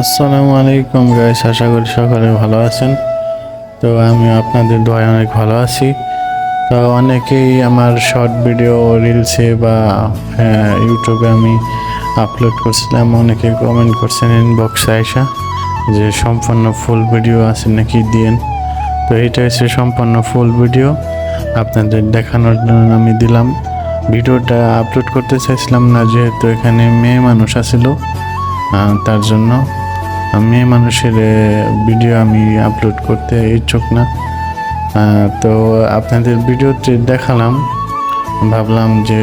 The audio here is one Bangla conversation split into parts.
আসসালামু আলাইকুম গাইস আশা করি সকলে ভালো আছেন। তো আমি আপনাদের দোয়ায় অনেক ভালো আছি। তো অনেকেই আমার শর্ট ভিডিও রিলসে বা ইউটিউবে আমি আপলোড করছিলাম। অনেকে কমেন্ট করছেন ইনবক্সে আইসা যে সম্পূর্ণ ফুল ভিডিও আছে নাকি দিয়েন। তো এটা হচ্ছে সম্পূর্ণ ফুল ভিডিও আপনাদের দেখানোর জন্য আমি দিলাম। ভিডিওটা আপলোড করতে চাইছিলাম না, যেহেতু এখানে মেয়ে মানুষ আছিল তার জন্য মেয়ে মানুষের ভিডিও আমি আপলোড করতে ইচ্ছুক না। তো আপনাদের ভিডিওতে দেখালাম, ভাবলাম যে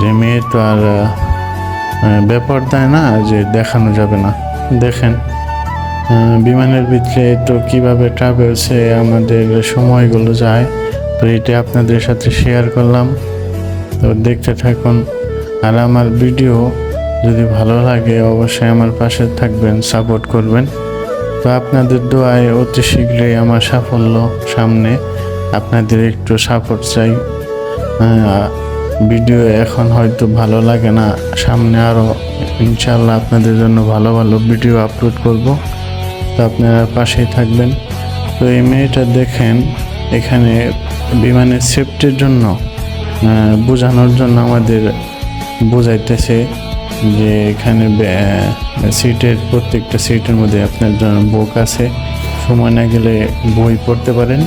যে মেয়ে তো আর ব্যাপার দেয় না, যে দেখানো যাবে না। দেখেন বিমানের ভিতরে তো কীভাবে ট্রাভেলসে আমাদের সময়গুলো যায়, তো এটা আপনাদের সাথে শেয়ার করলাম। তো দেখতে থাকুন, আর আমার ভিডিও যদি ভালো লাগে, অবশ্যই আমার পাশে থাকবেন, সাপোর্ট করবেন। তো আপনাদের দোয়ায় অতি শীঘ্রই আমার সাফল্য সামনে। আপনাদের একটু সাপোর্ট চাই। ভিডিও এখন হয়তো ভালো লাগে না। সামনে আরও ইনশাল্লাহ আপনাদের জন্য ভালো ভালো ভিডিও আপলোড করব। তো আপনারা পাশেই থাকবেন। তো এই মেয়েটা দেখেন, এখানে বিমানের সেফটির জন্য বোঝানোর জন্য আমাদের বোঝাইতেছে। যে এখানে সিটের প্রত্যেকটা সিটের মধ্যে আপনার বুক আছে। সময় না গেলে বই পড়তে পারেন।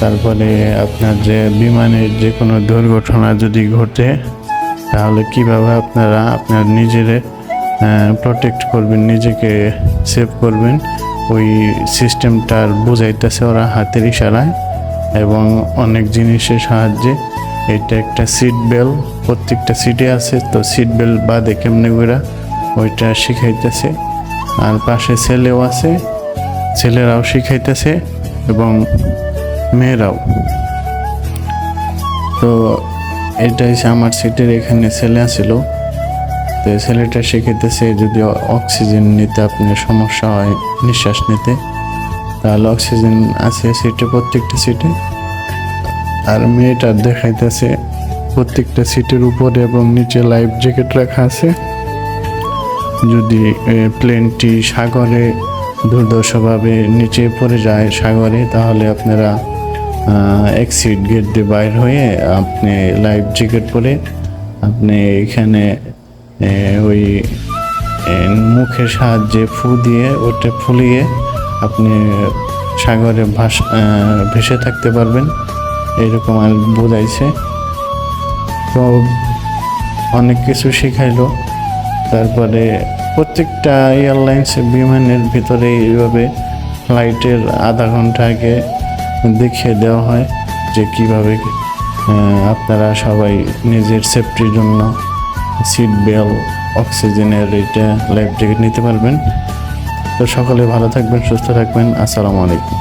তারপরে আপনার যে বিমানের যে কোনো দুর্ঘটনা যদি ঘটে, তাহলে কীভাবে আপনারা আপনার নিজেরে প্রোটেক্ট করবেন, নিজেকে সেভ করবেন, ওই সিস্টেমটার বোঝাইতেছে ওরা হাতের ইশারায়। এবং অনেক জিনিসের সাহায্যে এটা একটা সিট বেল্ট প্রত্যেকটা সিটে আছে, তো সিট বেল্ট বাদে কেমনে করে ওইটা শিখাইতেছে। আর পাশে ছেলেও আছে, ছেলেরাও শিখাইতেছে এবং মেয়েরাও। তো এটা হচ্ছে আমার সিটের এখানে ছেলে আছিল। তো ছেলেটা শিখাইতেছে, যদি অক্সিজেন নিতে আপনার সমস্যা হয়, নিঃশ্বাস নিতে, তাহলে অক্সিজেন আছে সিটে প্রত্যেকটা সিটে আর মেয়েটা দেখাইতেছে প্রত্যেকটা সিটের উপরে এবং নিচে লাইফ জ্যাকেট রাখা আছে। যদি প্লেনটি সাগরে দুর্দশভাবে নিচে পড়ে যায় সাগরে, তাহলে আপনারা এক্সিট গেট দিয়ে বাইর হয়ে আপনি লাইফ জ্যাকেট পরে আপনি এখানে ওই মুখের সাহায্যে ফু দিয়ে ওটা ফুলিয়ে আপনি সাগরে ভাস ভেসে থাকতে পারবেন। এরকম আর বোঝাইছে তো অনেক কিছু শিখাইলো। তারপরে প্রত্যেকটা এয়ারলাইন্স বিমানের ভিতরে এইভাবে ফ্লাইটের আধা ঘণ্টা আগে দেখিয়ে দেওয়া হয় যে কীভাবে আপনারা সবাই নিজের সেফটির জন্য সিট বেল্ট, অক্সিজেনের এটা লাইফ জ্যাকেট নিতে পারবেন। তো সকলে ভালো থাকবেন, সুস্থ থাকবেন। আসসালামু আলাইকুম।